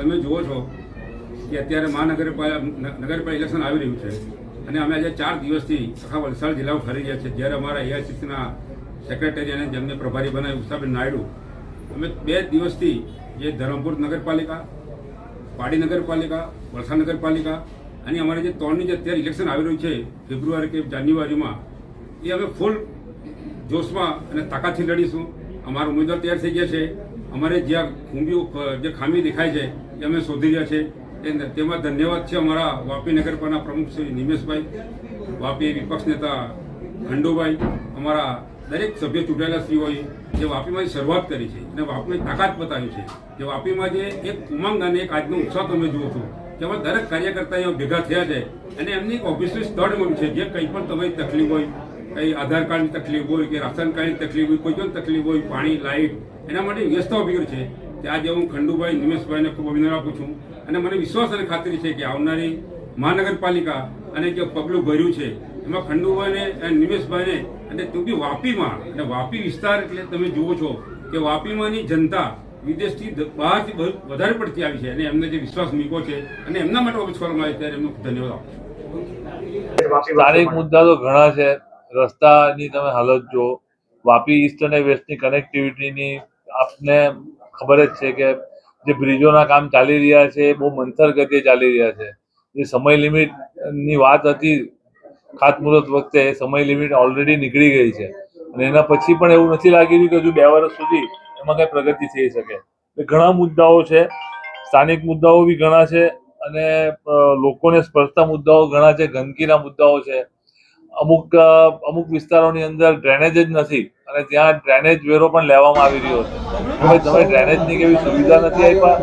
તમે જુઓ છો કે અત્યારે મહાનગરપાલિકા નગરપાલિકા ઇલેક્શન આવી રહ્યું છે. અને અમે આજે ચાર દિવસથી આખા વલસાડ જિલ્લામાં ફરી રહ્યા છીએ. જ્યારે અમારા એઆઈસીસીના સેક્રેટરી અને જેમને પ્રભારી બનાવ્યું ઉષાબેન નાયડુ, અમે બે દિવસથી જે ધરમપુર નગરપાલિકા, પાડી નગરપાલિકા, વલસાડ નગરપાલિકા અને અમારે જે ત્રણની જે અત્યારે ઇલેક્શન આવી રહ્યું છે, ફેબ્રુઆરી કે જાન્યુઆરીમાં, એ અમે ફૂલ જોશમાં અને તાકાતથી લડીશું. અમારા ઉમેદવાર તૈયાર થઈ ગયા છે. અમારે જ્યાં ખૂંબીઓ જે ખામી દેખાય છે, એ અમે શોધી રહ્યા છે. તેમાં ધન્યવાદ છે અમારા વાપી નગરપાલિકાના પ્રમુખ શ્રી નિમેશભાઈ, વાપી વિપક્ષ નેતા ખંડુભાઈ અમારા દરેક સભ્ય ચૂંટાયેલા શ્રીઓએ જે વાપીમાંથી શરૂઆત કરી છે અને વાપીની તાકાત બતાવી છે જે વાપીમાં જે એક ઉમંગ અને એક આજનો ઉત્સાહ તમે જુઓ છો, તેમાં દરેક કાર્યકર્તા ભેગા થયા છે અને એમની ઓફિસનું સ્થળ મળ્યું છે, જે કંઈ પણ તમારી તકલીફ હોય આધાર કાર્ડની તકલીફ હોય કે રાશન કાર્ડની તકલીફ હોય કોઈ પણ તકલીફ હોય પાણી લાઇટ એના માટે વ્યવસ્થા ઊભી છે. તે આજે હું ખંડુભાઈ નિમેશભાઈને ખૂબ અભિનંદન આપું છું. અને મને વિશ્વાસ અને ખાતરી છે કે આવનારી મહાનગરપાલિકા અને જે પગલું ભર્યું છે એમાં ખંડુભાઈને અને નિમેશભાઈને અને તું બી વાપીમાં અને વાપી વિસ્તાર એટલે તમે જુઓ છો કે વાપીમાંની જનતા વિદેશથી બહારથી વધારે પડતી આવી છે અને એમને જે વિશ્વાસ મૂક્યો છે અને એમના માટે ઓફિસ કરવામાં આવે ત્યારે એમનો ધન્યવાદ આપું છું. સ્થાનિક મુદ્દા તો ઘણા છે. રસ્તાની તમે હાલત જો વાપી ઈસ્ટ અને વેસ્ટની કનેક્ટિવિટીની આપને ખબર જ છે કે જે બ્રિજોના કામ ચાલી રહ્યા છે, એ બહુ મંથર ગતિએ ચાલી રહ્યા છે. જે સમય લિમિટની વાત હતી ખાતમુહૂર્ત વખતે, એ સમય લિમિટ ઓલરેડી નીકળી ગઈ છે. અને એના પછી પણ એવું નથી લાગી રહ્યું કે હજુ બે વર્ષ સુધી એમાં કંઈ પ્રગતિ થઈ શકે. ઘણા મુદ્દાઓ છે, સ્થાનિક મુદ્દાઓ બી ઘણા છે, અને લોકોને સ્પર્શતા મુદ્દાઓ ઘણા છે, ગંદકીના મુદ્દાઓ છે. અમુક અમુક વિસ્તારોની અંદર ડ્રેનેજ જ નથી અને ત્યાં ડ્રેનેજ વેરો પણ લેવામાં આવી રહ્યો છે. તમે ડ્રેનેજની કેવી સુવિધા નથી આપ્યા